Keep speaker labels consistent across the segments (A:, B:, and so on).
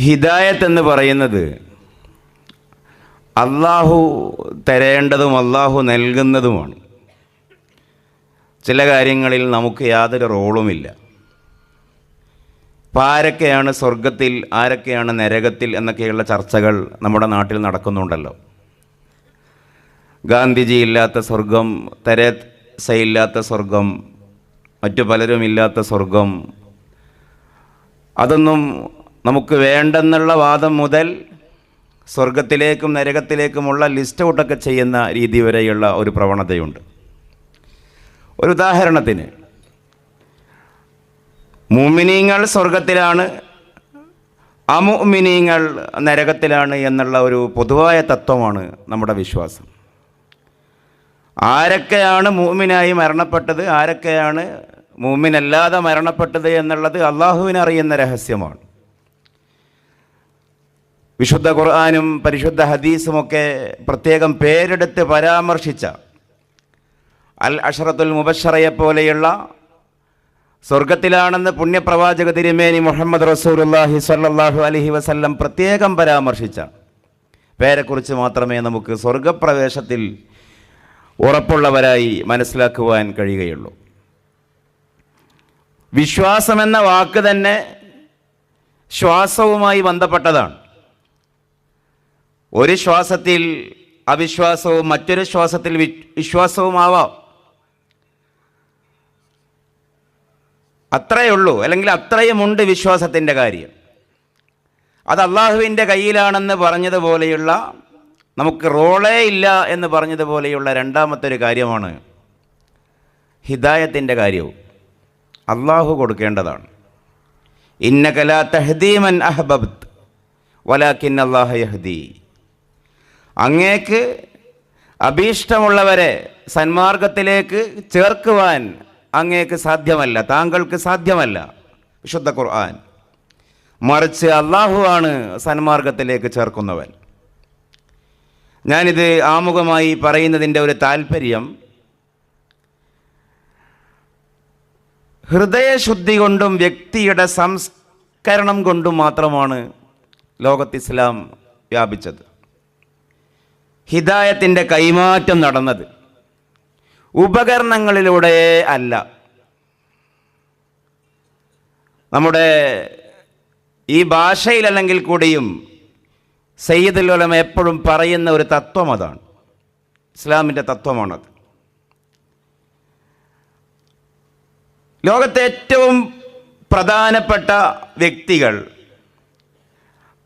A: ഹിദായത്ത് എന്ന് പറയുന്നത് അള്ളാഹു തരേണ്ടതും അള്ളാഹു നൽകുന്നതുമാണ്. ചില കാര്യങ്ങളിൽ നമുക്ക് യാതൊരു റോളുമില്ല. അപ്പോൾ ആരൊക്കെയാണ് സ്വർഗത്തിൽ ആരൊക്കെയാണ് നരകത്തിൽ എന്നൊക്കെയുള്ള ചർച്ചകൾ നമ്മുടെ നാട്ടിൽ നടക്കുന്നുണ്ടല്ലോ. ഗാന്ധിജി ഇല്ലാത്ത സ്വർഗം തെരേസയില്ലാത്ത സ്വർഗം മറ്റു പലരും ഇല്ലാത്ത സ്വർഗം അതൊന്നും നമുക്ക് വേണ്ടെന്നുള്ള വാദം മുതൽ സ്വർഗത്തിലേക്കും നരകത്തിലേക്കുമുള്ള ലിസ്റ്റ് ഔട്ടൊക്കെ ചെയ്യുന്ന രീതി വരെയുള്ള ഒരു പ്രവണതയുണ്ട്. ഒരു ഉദാഹരണത്തിന് മുമിനീങ്ങൾ സ്വർഗത്തിലാണ് അമുമിനീങ്ങൾ നരകത്തിലാണ് എന്നുള്ള ഒരു പൊതുവായ തത്വമാണ് നമ്മുടെ വിശ്വാസം. ആരൊക്കെയാണ് മൂമിനായി മരണപ്പെട്ടത് ആരൊക്കെയാണ് മൂമിനല്ലാതെ മരണപ്പെട്ടത് എന്നുള്ളത് അള്ളാഹുവിനറിയുന്ന രഹസ്യമാണ്. വിശുദ്ധ ഖുർആാനും പരിശുദ്ധ ഹദീസുമൊക്കെ പ്രത്യേകം പേരെടുത്ത് പരാമർശിച്ച അൽ അഷറത്തുൽ മുബഷറയെ പോലെയുള്ള സ്വർഗത്തിലാണെന്ന് പുണ്യപ്രവാചക തിരുമേനി മുഹമ്മദ് റസൂലുല്ലാഹി സല്ലാഹു അലഹി വസല്ലം പ്രത്യേകം പരാമർശിച്ച പേരെക്കുറിച്ച് മാത്രമേ നമുക്ക് സ്വർഗപ്രവേശത്തിൽ ഉറപ്പുള്ളവരായി മനസ്സിലാക്കുവാൻ കഴിയുകയുള്ളൂ. വിശ്വാസമെന്ന വാക്ക് തന്നെ ശ്വാസവുമായി ബന്ധപ്പെട്ടതാണ്. ഒരു ശ്വാസത്തിൽ അവിശ്വാസവും മറ്റൊരു ശ്വാസത്തിൽ വിശ്വാസവുമാവാം. അത്രയേ ഉള്ളൂ. അല്ലെങ്കിൽ അത്രയുമുണ്ട് വിശ്വാസത്തിന്റെ കാര്യം. അത് അള്ളാഹുവിന്റെ കയ്യിലാണെന്ന് പറഞ്ഞതുപോലെയുള്ള നമുക്ക് റോളേ ഇല്ല എന്ന് പറഞ്ഞതുപോലെയുള്ള രണ്ടാമത്തെ ഒരു കാര്യമാണ് ഹിദായത്തിന്റെ കാര്യവും. അള്ളാഹു കൊടുക്കേണ്ടതാണ്. ഇന്നകലാ തഹദീമൻ അഹബബ് വലാക്കിൻ അള്ളാഹ യഹ്ദി. അങ്ങേക്ക് അഭീഷ്ടമുള്ളവരെ സന്മാർഗത്തിലേക്ക് ചേർക്കുവാൻ അങ്ങേക്ക് സാധ്യമല്ല താങ്കൾക്ക് സാധ്യമല്ല. വിശുദ്ധ ഖുർആൻ. മറിച്ച് അള്ളാഹുവാണ് സന്മാർഗത്തിലേക്ക് ചേർക്കുന്നവൻ. ഞാനിത് ആമുഖമായി പറയുന്നതിന്റെ ഒരു താല്പര്യം ഹൃദയശുദ്ധി കൊണ്ടും വ്യക്തിയുടെ സംസ്കരണം കൊണ്ടും മാത്രമാണ് ലോകത്ത് ഇസ്ലാം വ്യാപിച്ചത്. ഹിദായത്തിന്റെ കൈമാറ്റം നടന്നത്. ഉപകരണങ്ങളിലൂടെ അല്ല. നമ്മുടെ ഈ ഭാഷയിലല്ലെങ്കിൽ കൂടിയും സയ്യിദുൽ ഉലമ എപ്പോഴും പറയുന്ന ഒരു തത്വം അതാണ്. ഇസ്ലാമിന്റെ തത്വമാണത്. ലോകത്തെ ഏറ്റവും പ്രധാനപ്പെട്ട വ്യക്തികൾ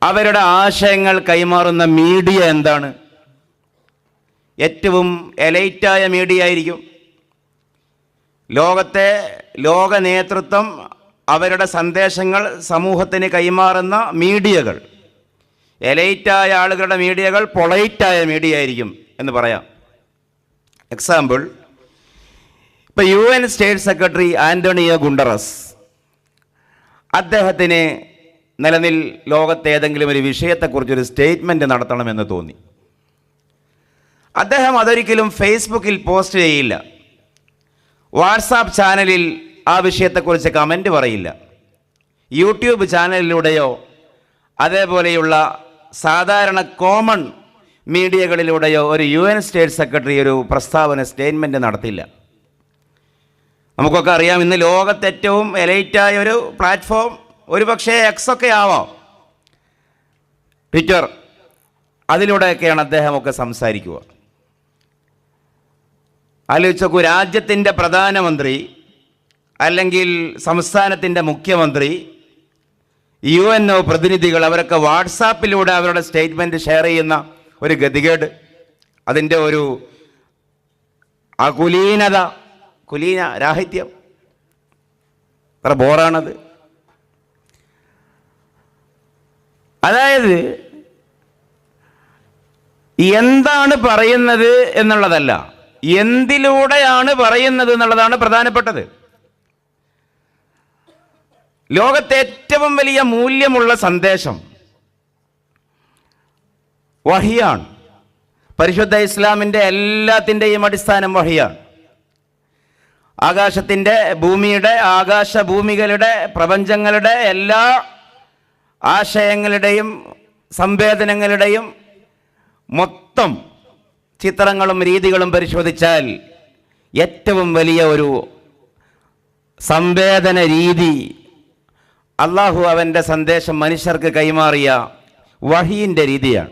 A: അവരുടെ ആശയങ്ങൾ കൈമാറുന്ന മീഡിയ എന്താണ്? ഏറ്റവും എലൈറ്റായ മീഡിയ ആയിരിക്കും ലോകത്തെ ലോക നേതൃത്വം അവരുടെ സന്ദേശങ്ങൾ സമൂഹത്തിന് കൈമാറുന്ന മീഡിയകൾ. എലൈറ്റായ ആളുകളുടെ മീഡിയകൾ പൊളൈറ്റായ മീഡിയ ആയിരിക്കും എന്ന് പറയാം. എക്സാമ്പിൾ ഇപ്പോൾ U N state secretary Antonio Guterres അദ്ദേഹത്തിന് നിലനിൽ ലോകത്തെ ഏതെങ്കിലും ഒരു വിഷയത്തെക്കുറിച്ചൊരു സ്റ്റേറ്റ്മെന്റ് നടത്തണമെന്ന് തോന്നി. അദ്ദേഹം അതൊരിക്കലും ഫേസ്ബുക്കിൽ പോസ്റ്റ് ചെയ്യില്ല. വാട്സാപ്പ് ചാനലിൽ ആ വിഷയത്തെക്കുറിച്ച് കമന്റ് പറയില്ല. യൂട്യൂബ് ചാനലിലൂടെയോ അതേപോലെയുള്ള സാധാരണ കോമൺ മീഡിയകളിലൂടെയോ ഒരു യു എൻ സ്റ്റേറ്റ് സെക്രട്ടറി ഒരു പ്രസ്താവന സ്റ്റേറ്റ്മെന്റ് നടത്തില്ല. നമുക്കൊക്കെ അറിയാം ഇന്ന് ലോകത്ത് ഏറ്റവും എലൈറ്റായ ഒരു പ്ലാറ്റ്ഫോം ഒരു പക്ഷേ എക്സ് ഒക്കെ ആവാം. ട്വിറ്റർ അതിലൂടെയൊക്കെയാണ് അദ്ദേഹമൊക്കെ സംസാരിക്കുക. ആലോചിച്ച് നോക്കൂ രാജ്യത്തിന്റെ പ്രധാനമന്ത്രി അല്ലെങ്കിൽ സംസ്ഥാനത്തിന്റെ മുഖ്യമന്ത്രി യു എൻ ഒ പ്രതിനിധികൾ അവരൊക്കെ വാട്സാപ്പിലൂടെ അവരുടെ സ്റ്റേറ്റ്മെന്റ് ഷെയർ ചെയ്യുന്ന ഒരു ഗതികേട്. അതിന്റെ ഒരു അകുലീനത കുലീന രാഹിത്യം. അത്ര ബോറാണത്. അതായത് എന്താണ് പറയുന്നത് എന്നുള്ളതല്ല. എന്തിലൂടെയാണ് പറയുന്നത് എന്നുള്ളതാണ് പ്രധാനപ്പെട്ടത്. ലോകത്തെ ഏറ്റവും വലിയ മൂല്യമുള്ള സന്ദേശം വഹിയാണ്. പരിശുദ്ധ ഇസ്ലാമിന്റെ എല്ലാത്തിന്റെയും അടിസ്ഥാനം വഹിയാണ്. ആകാശത്തിന്റെ ഭൂമിയുടെ ആകാശ ഭൂമികളുടെ പ്രപഞ്ചങ്ങളുടെ എല്ലാ ആശയങ്ങളുടെയും സംവേദനങ്ങളുടെയും മൊത്തം ചിത്രങ്ങളും രീതികളും പരിശോധിച്ചാൽ ഏറ്റവും വലിയ ഒരു സംവേദന രീതി അള്ളാഹു അവന്റെ സന്ദേശം മനുഷ്യർക്ക് കൈമാറിയ വഹീന്റെ രീതിയാണ്.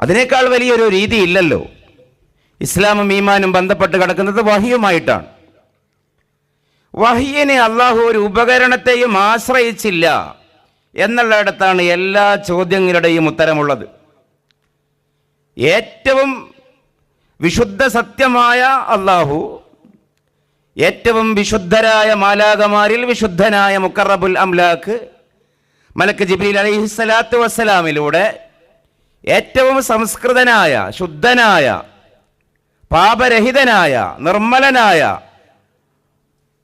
A: അതിനേക്കാൾ വലിയൊരു രീതി ഇല്ലല്ലോ. ഇസ്ലാമും ഈമാനും ബന്ധപ്പെട്ട് കിടക്കുന്നത് വഹിയുമായിട്ടാണ്. വഹിയിനെ അള്ളാഹു ഒരു ഉപകരണത്തെയും ആശ്രയിച്ചില്ല എന്നുള്ളിടത്താണ് എല്ലാ ചോദ്യങ്ങളുടെയും ഉത്തരമുള്ളത്. ഏറ്റവും വിശുദ്ധ സത്യമായ അള്ളാഹു ഏറ്റവും വിശുദ്ധരായ മാലാകമാരിൽ വിശുദ്ധനായ മുക്കറബുൽ അംലാഖ് മലക്ക് ജിബ്രീൽ അലൈഹി സ്വലാത്തു വസ്സലാമിലൂടെ ഏറ്റവും സംസ്കൃതനായ ശുദ്ധനായ പാപരഹിതനായ നിർമ്മലനായ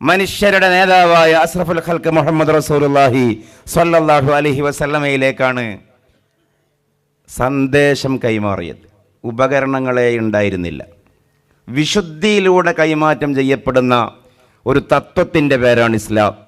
A: മനുഷ്യരുടെ നേതാവായ അസ്രഫുൽ ഖൽക്ക് മുഹമ്മദ് റസൂലുള്ളാഹി സ്വല്ലല്ലാഹു അലൈഹി വസല്ലമയിലേക്കാണ് സന്ദേശം കൈമാറിയത്. ഉപകരണങ്ങളെ ഉണ്ടായിരുന്നില്ല. വിശുദ്ധിയിലൂടെ കൈമാറ്റം ചെയ്യപ്പെടുന്ന ഒരു തത്വത്തിന്റെ പേരാണ് ഇസ്ലാം.